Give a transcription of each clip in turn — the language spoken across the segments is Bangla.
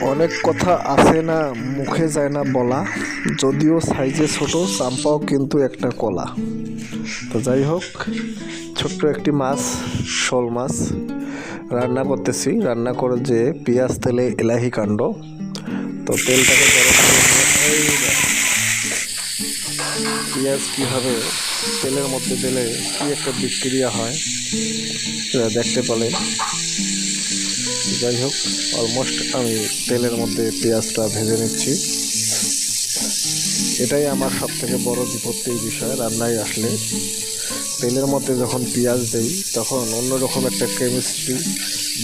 অনেক কথা আছে না, মুখে যায় না বলা। যদিও সাইজে ছোট, চাম্পাও কিন্তু একটা কলা। তো যাই হোক, ছোট্ট একটি মাছ, শোল মাছ। রান্না করতেছি। রান্না করে যে পেঁয়াজ, তেলে এলাহি কাণ্ড। তো তেলটাকে। পেঁয়াজ কীভাবে তেলের মধ্যে দিলে কী একটা বিক্রিয়া হয় দেখতে পেলেন যাই হোক অলমোস্ট আমি তেলের মধ্যে পেঁয়াজটা ভেজে নিচ্ছি। এটাই আমার সব থেকে বড় বিপত্তির বিষয়, রান্নায় আসলে। তেলের মধ্যে যখন পেঁয়াজ দেই, তখন অন্যরকম একটা কেমিস্ট্রি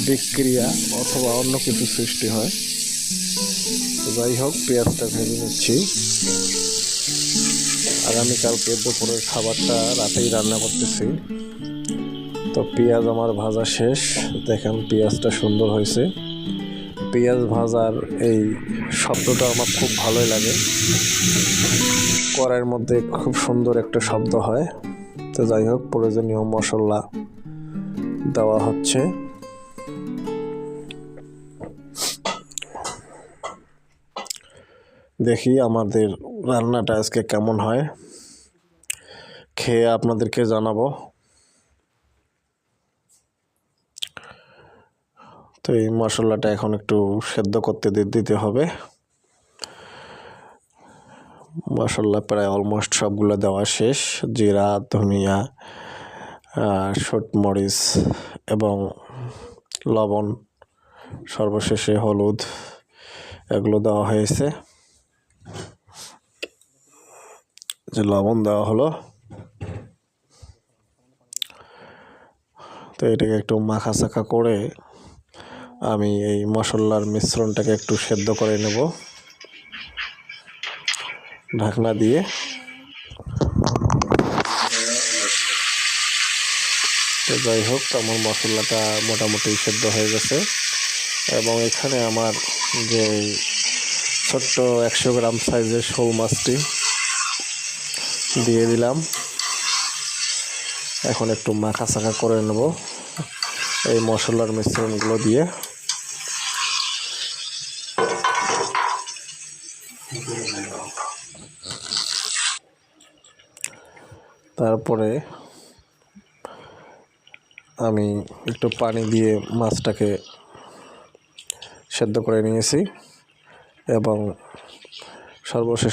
বিক্রিয়া অথবা অন্য কিছু সৃষ্টি হয়। যাই হোক, পেঁয়াজটা ভেজে নিচ্ছি। আগামীকালকে দুপুরের খাবারটা রাতেই রান্না করতেছি। তো পেঁয়াজ আমার ভাজা শেষ। দেখেন পেঁয়াজটা সুন্দর হয়েছে। পেঁয়াজ ভাজার এই শব্দটা আমার খুব ভালোই লাগে। কড়াইয়ের মধ্যে খুব সুন্দর একটা শব্দ হয়। তো যাই হোক, প্রয়োজনীয় মশলা দেওয়া হচ্ছে। দেখি আমাদের রান্নাটা আজকে কেমন হয়। খেয়ে আপনাদেরকে জানাব। তো এই মশলাটা এখন একটু সেদ্ধ করতে দিতে হবে। মশলা প্রায় অলমোস্ট সবগুলো দেওয়া শেষ। জিরা, ধনিয়া মরিচ এবং লবণ, সর্বশেষে হলুদ, এগুলো দেওয়া হয়েছে। যে লবণ দেওয়া হলো। তো এটাকে একটু মাখা চাখা করে আমি এই মশলার মিশ্রণটাকে একটু সেদ্ধ করে নেব। ঢাকনা দিয়ে। তো যাই হোক আমার মশলাটা মোটামুটি সেদ্ধ হয়ে গেছে। এবং এখানে আমার যে ছোট্ট একশো গ্রাম সাইজের শোল মাছটি দিয়ে দিলাম। এখন একটু মাখা চাখা করে নেব এই মশলার মিশ্রণগুলো দিয়ে। তারপরে আমি একটু পানি দিয়ে মাছটাকে সেদ্ধ করে নিয়েছি এবং সর্বশেষ